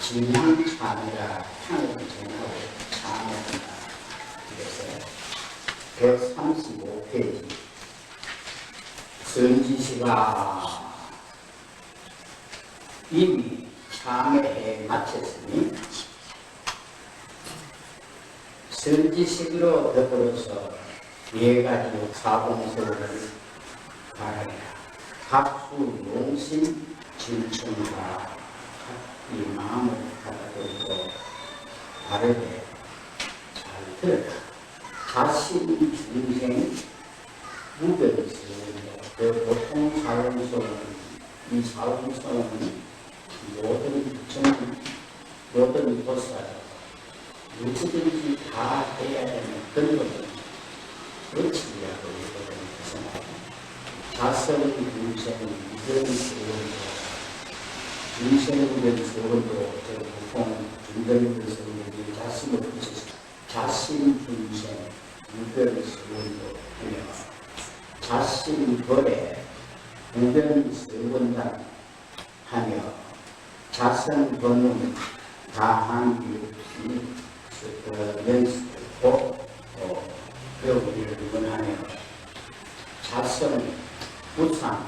진양 참이라 향을 정하고 참여한다. 그래서 135페이지 선지시가 이미 참여해 마쳤으니 선지식으로 더불어서 네 가지 사공서를 바라라. 박수, 용신, 진천과 이 마음을 받아들고 바르게 잘 들어라. 자신 중생 무변스러운데 그 보통 사용성은 이 사용성은 모든 부처는 모든 보살 누구든지 다 해야 되는 근거는 원칙이라고 이거는 자성 중생 무변스러운데 중생은 서원도 보통 중견에서 우리 자신을 붙여서 자신 중생 무변 서원도 하며 자신 거래? 무변 서원단 하며 자성 번은 다한 교육이 연습하고 배우기를 원하며 자성 부상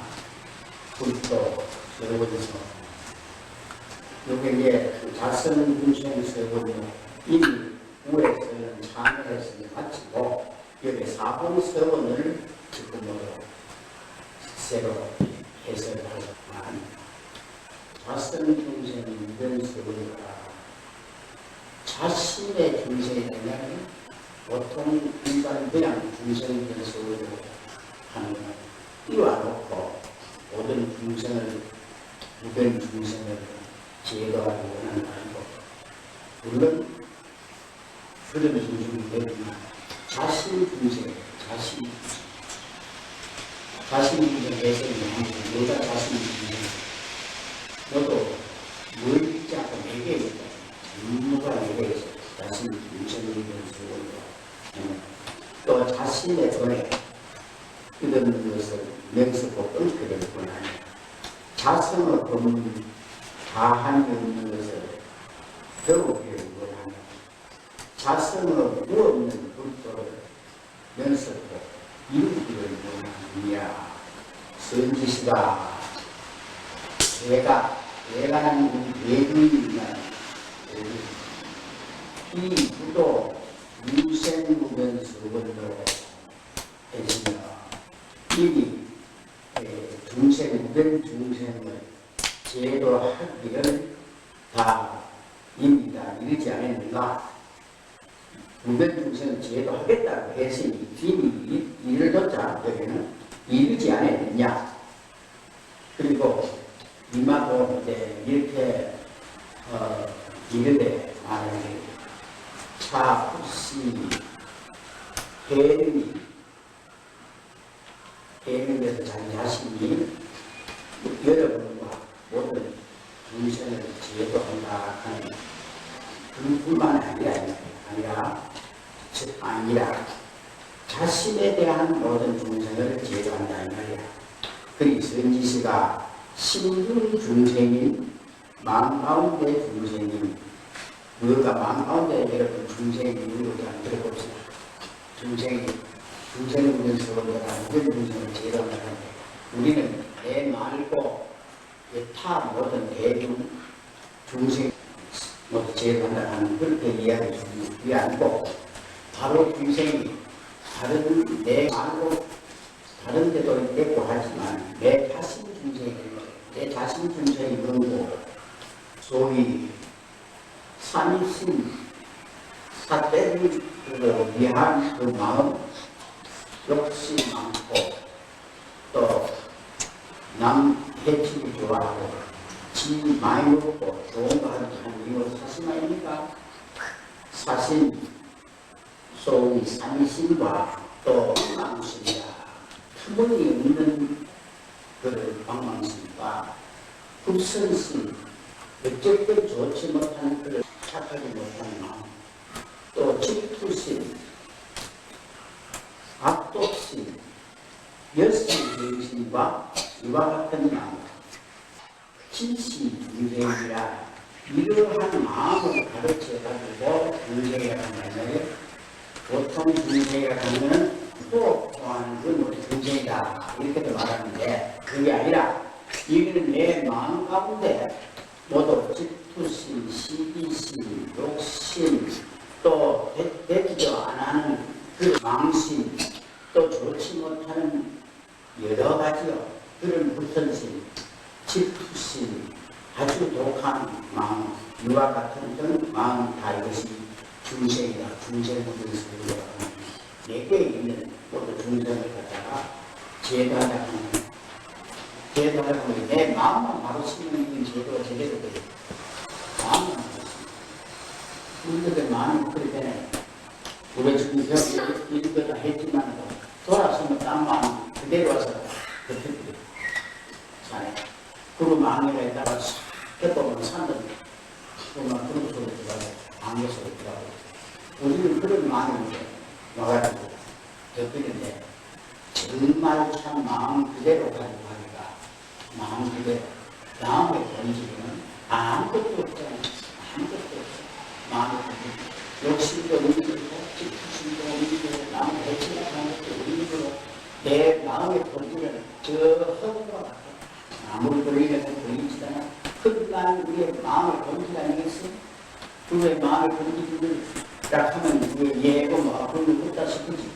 불도 서원서 여기 이제 그 자선 군생에서 보면 이미 우에서는 참여했으니 마치고 여기 사공서원을 지금으로 새로 해석을 하지만 자선 중생 유변서원과 자신의 중생이 되면 보통 일반 그냥 중생 변서원으로 하는 건 띄워놓고 모든 중생을 유변 중생을 제거하기 원하는 아니고 물론 그런 중심이 되지만 자신 중생 자신 자신 중생 내세는 아니고 여자 자신 중생 너도 않고 내게 있다 임무가 내게 있어 자신 중생을 위해서 또 자신의 돈에 이런 것을 명석하고 끊기를 원하는 자성의 법문 다한 없는 것을 배우기를 원하는 자성의 무없는 불도를 연습하고 이루기를 원하는 이야 선지시가 내가 내가는 예비이면 이 부도 유생무변 수건도 해주며 이미 중생 무변 중생을 제도하기를 다 입니다. 이르지 않았는가? 무변 중생은 제도하겠다고 했으니 이미 일을 뒀자 여기는 이르지 않았느냐? 그리고 이마도 이제 이렇게 어, 이르되 말하는 차후시 해미 해미에서 자기 자신이 여러분과 모든 중생을 제도한다 하는 그뿐만 아니라 아니라 즉 아니라 자신에 대한 모든 중생을 제도한다 이 말이야. 그리 선지시가 신중 중생인 마음 가운데 중생인 우리가 마음 가운데 여러분 중생이 누구도 안 들어봅시다. 중생이 중생을 보면서 우리가 모든 중생을 제도한다는 우리는 내 말고 타 모든 대중 중생 모두 제도한다는 그렇게 이야기 주지 않고 바로 중생이 다른 내 말고 다른 데도 있고 하지만 내 자신 중생이 내 자신 중생이 뭔고 소위 산신 사대를 위한 그 마음 욕심 많고 또 남 해치기 좋아하고 지 많이 먹고 좋은 거 하는 이거 사신 아닙니까? 사신 소위 산신과 또 망신이다. 터무니없는 그 방망신과 불선신 어쨌든 좋지 못한 그를 착하지 못한 마음 또 질투심 압독심 열심 정신과 같은 마음. 진시 중생이라 이러한 마음을 가르쳐 가지고 중생이라고 하면 보통 중생이라고 하면 또 좋아하는 건 우리 중생이다. 이렇게도 말하는데 그게 아니라 이거는 내 마음 가운데 모두 질투심, 시기심, 욕심 또 되- 되지도 안 하는 그 망심 또 좋지 못하는 여러 가지요 그런 불선심, 질투심 아주 독한 마음 유화 같은 그런 마음 다 이것이 중생이다. 중생 모든 소리라고 하는 내게 있는 모두 중생을 갖다가 제도하다 하면 내 마음만 바로 이 제도가 제대로 돼요 마음만 바로 쓰는. 우리들 마음이 그렇게 되네 우리 지금 배우고 이거다 했지만 돌아서면 딴 마음 그대로 와서 그렇게 그리고 망에다가 싹 해보면 산들 그만 그런 소리 들어가고 안개 소리 들어가고 우리는 그런 마음인데 와가지고 덮이는데 정말 참 마음 그대로 가지고 하니까 마음 그대로. 마음의 본질은 아무것도 없잖아요 아무것도 없어 마음의 본질 욕심도 의미고 질투심도 의미고 남을 해치려고 하는 것도 의미고 내 마음의 본질은 저 허구가 같아 아무리 돌리려도 돌리지도 않아 흑간 우리의 마음의 본질 아니겠어? 우리의 마음의 본질을 딱 하면 우리 예고 뭐 그런 거 없다 싶지.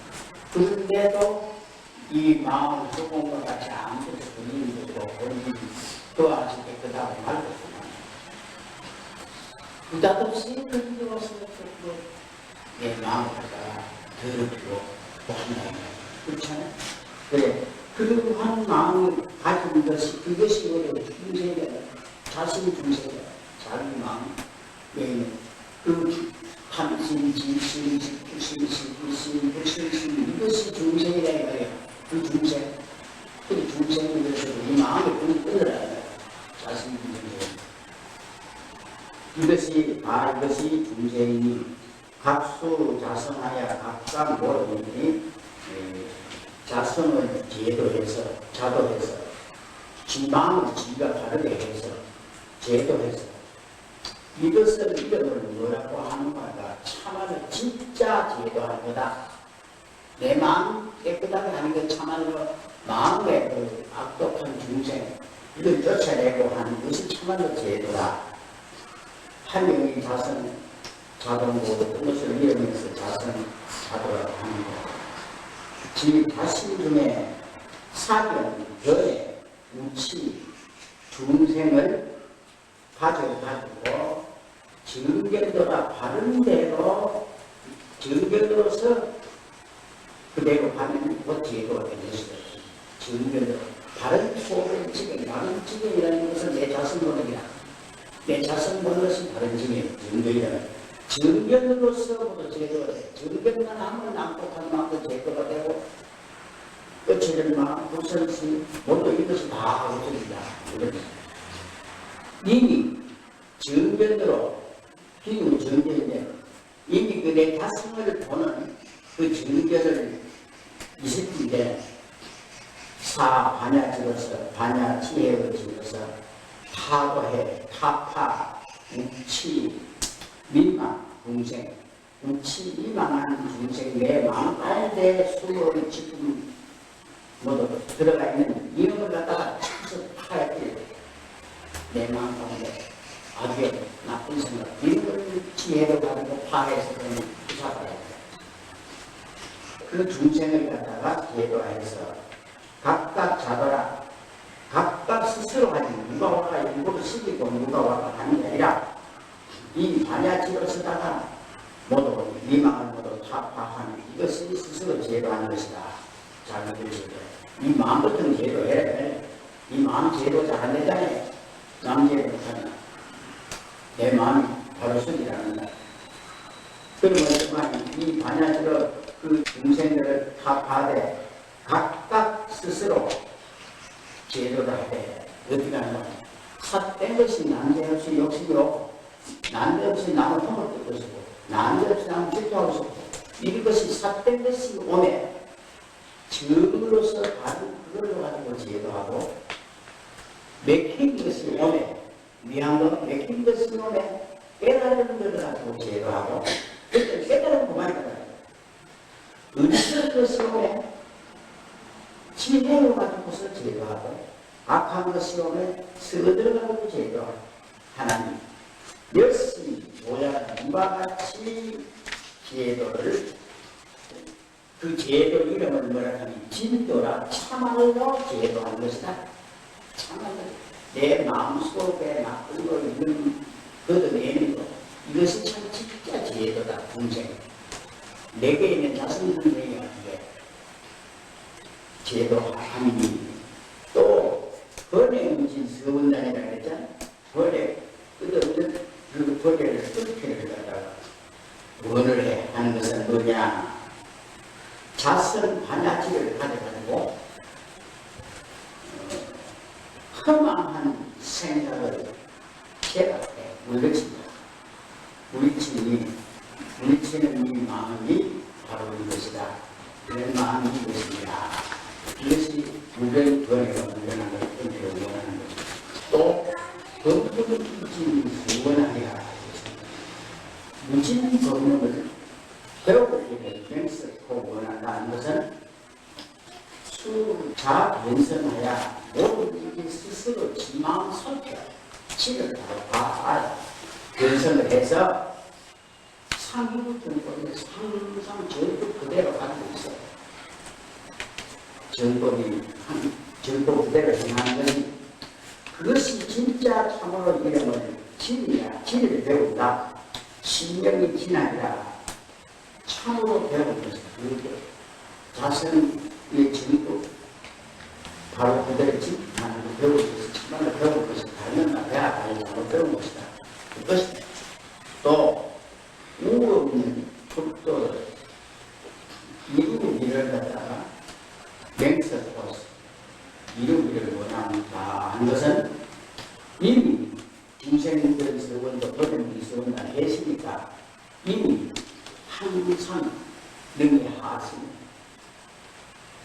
그런데도 이 마음을 소금과 같이 아무것도 돌리는 것도 본질이 그 아직 깨끗하고 말고 느닷없이 그리워서 내 마음을 갖다가 더럽히고 한다 그렇잖아요. 그래 그러한 마음을 가진 것이 그것이 우리 중생이다 자신 중생이다 자기 마음 네. 그 탐심, 진심, 질투심, 시기심, 불신심 이것이 중생이라 이거예요. 그 중생. 그 중생을 위해서 이 마음을 끈 끊으라 자신 중생 이것이 다 이것이 중생이니 각수 자성하여 각각 모르니 자성을 제도해서 자도해서 지 마음을 지가 다르게 해서 제도해서 이것을 이름을 뭐라고 하는가가 참말로 진짜 제도할 거다. 내 마음 깨끗하게 하는 것 참말로 마음의 그 악독한 중생 이걸 쫓아내고 하는 것이 참말로 제도다. 한 명이 자선 자동으로 그것을 이용해서 자선 자도라고 하는 것. 지 자신 중에 사견, 결의, 우치, 중생을 가져가지고 정견도가 바른 대로 정견으로서 그대로 가면 그 제도가 되는 것이다. 정견도 바른 소를 지금 바른 지경이라는 것은 내 자신 보는 게내 자신 것이 바른 지경, 정견이라는 정견으로서 모두 제도가 돼. 정견만 하면 남북한 마음도 제도가 되고 끝을 마음, 불선심 모두 이것이 다 없어진다. 이거죠. 이미 정견으로 기후 정견인데 이미 그내 자성을 보는 그 정견을 있을 텐데 사 반야지로서 반야지혜의지로서 타도해 타파 우치 민망 중생 우치 미망한 중생 내 마음 가운데 수를 지금 모두 들어가 있는 이놈을 갖다가 쳐서 파야 돼. 내 마음 가운데 아주 나쁜 생각, 이걸 지혜로 가지고 파해서 그는 부사가야 돼. 그 중생을 갖다가 제도해서 각각 잡아라. 각각 스스로 하지 누가 와가 일부러 시키고 누가 와가 하는 게 아니라 이 반야지로 쓰다가 모두 미망을 모두 타파하는 이것이 스스로 제도하는 것이다. 자기들 제도. 이 마음부터 제도해. 이 마음 제도 잘 안 되잖아요. 남 제도 못하면. 내 마음이 바로 순이라는 다 그러면 이 반야지로 그 중생들을 타파하되 각각 스스로 제도를 하되 어디 가는 거야? 삿된 것이 난데없이 욕심이 없고 난데없이 남을 험을 뜯고 싶고 난데없이 남을 질투하고 싶고 이것이 삿된 것이 오매 정으로서 바른 그걸로 가지고 제도하고 맥힌 것이 오매 미한 건 맥힌 것이 오매 깨달은 것을 가지고 제도하고 그때 깨달은 그만이다 은실 것이 오매 지혜로 가지고서 제도하고 악한 것이 오매 서들어가지고 제도하고 하나님 열심히 모자란 이와 같이 제도를 그 제도 이름을 뭐라 하면 진도라 참말로 제도한 것이다. 내 마음속에 나쁜 거 있는 걷어내는 거. 이것이 참 진짜 제도다 분쟁 내게 있는 자성 분쟁이 어떻게 제도 하나님이 또 번외무진 서원단이라 그랬잖아 번외 끝없는 그 번외를 끊기를 갖다가 원을 해 하는 것은 뭐냐 자선 반야지를 가져가지고 어, 허망한 생각을 제각해 물리친다. 물리치니 물리치는 이 마음이 바로 이것이다. 이런 마음이 이것입니다. 이것이 무변 번외가 무변한 것, 번외를 원하는 것. 또 법법을 이지 원하리라. 무진 법령을 배우고 원한다는 것은 수자 변성하여 모든 일이 스스로 지마음 속에 치를 다 변성을 해서 정법에서 항상 전법 그대로 가지고 있어. 전법이 한 전법 그대로 행하는 것이 그것이 진짜 참으로 이름을 진이야. 진리를 배운다. 신명이 진아니라 참으로 배우는 것이다. 그렇게 자신의 진도 바로 그대로 진하는 배울 것이 정말로 배울 것이 배야 달리 잘못 배운 것이다. 그것이 또 우없는 법도 이루기를 갖다가 맹세하고 이루기를 원한다 하는 것은 이미 중생들 서원도 법인들이 서원다 계시니까 이미 항상 능히 하심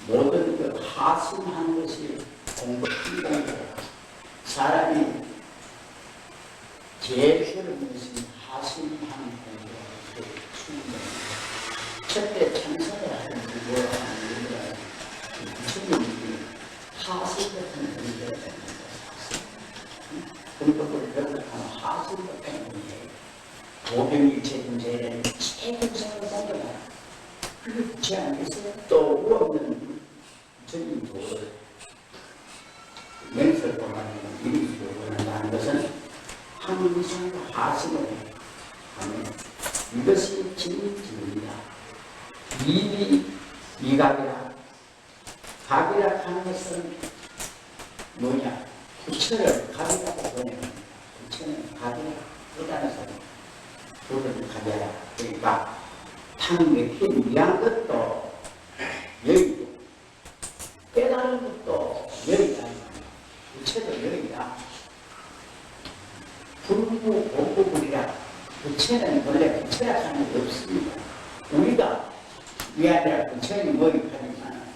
모든 그 하심하는 것이 공부 공부 사람이 필요한 것이 하심하는 공부가 충분히 첫째 참선을 하는 공부가 아니라 부처님이 하심 같은 공부를 하는 공부를 배우는 하심 같은 공부예요. 도병일체 최근생을 생각해 그게 그렇지 않겠어요? 또 없는 부처님 도를 항상 하심을 하면 이것이 진리입니다. 이미 이각이라 각이라 하는 것은 뭐냐? 부처를 각이라고 보내는 부처는 각이라 소리 그것을 가져야 그러니까 탕 맥힌 위한 것도 여의고 깨달은 것도 여의다 부채도 여의다 불구 공 부채는 원래 부채라 하는 게 없습니다. 우리가 위아래라 부채는 머리하지만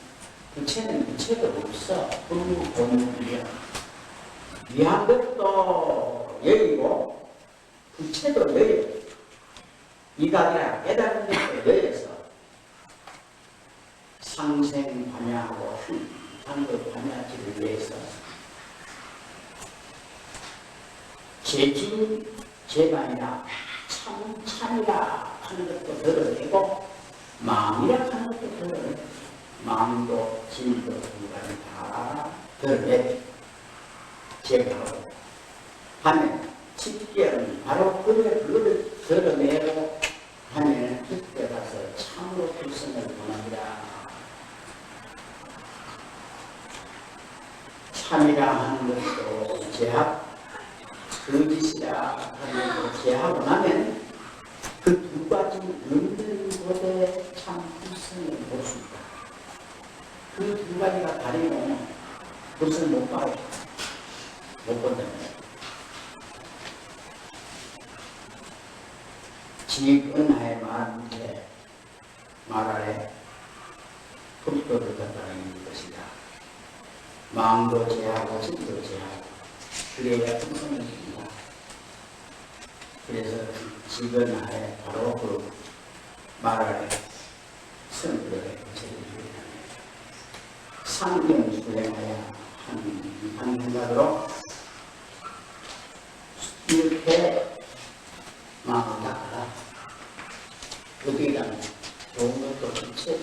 부채는 부채도 없어. 불구 공부불이야 위한 것도 여의고 부채도 여의고. 이각이라 깨달은 것에 의해서. 상생 반야하고 한국 반야지를 위해서. 제진 제반이라 참 참이라 하는 것도 드러내고 마음이라 하는 것도 드러내고 마음도 진도 중간에 다 드러내 제거하고 하면 집계는 바로 그를 그거를 드러내고 하면 그때 가서 참으로 불성을 원합니다. 참이라 하는 것도 제합, 거짓이라 하는 것도 제하고 나면 그 두 가지 없는 곳에 참 불성을 볼 수 있다. 그 두 다르면 불성을 못 봐요. 못 본다는 거예요. 지은하에 말한테 말하래 흡도를 갖다가 있는 것이다. 마음도 제하고 진도 제하고 그래야 풍성을 줍니다. 그래서 지금 아래 바로 그 말 아래 선거에 제기합니다. 상경수행하여 한 방문가도록 이렇게 마음을 닦아라. 어디가 좋은 것도 없는데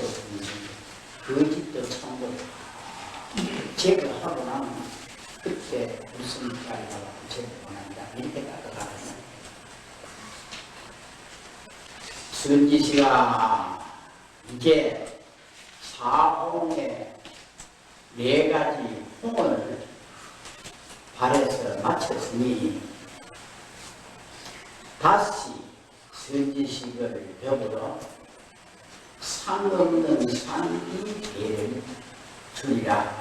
거짓도 참고 제거하고 나면 그때 무슨 말이라고 제거가 난다. 이렇게 닦아가는 순지 씨가 이제 사홍의 네 가지 홍을 발해서 마쳤으니 다시 선지식을 벽으로 상없는 산이 대를 주리라.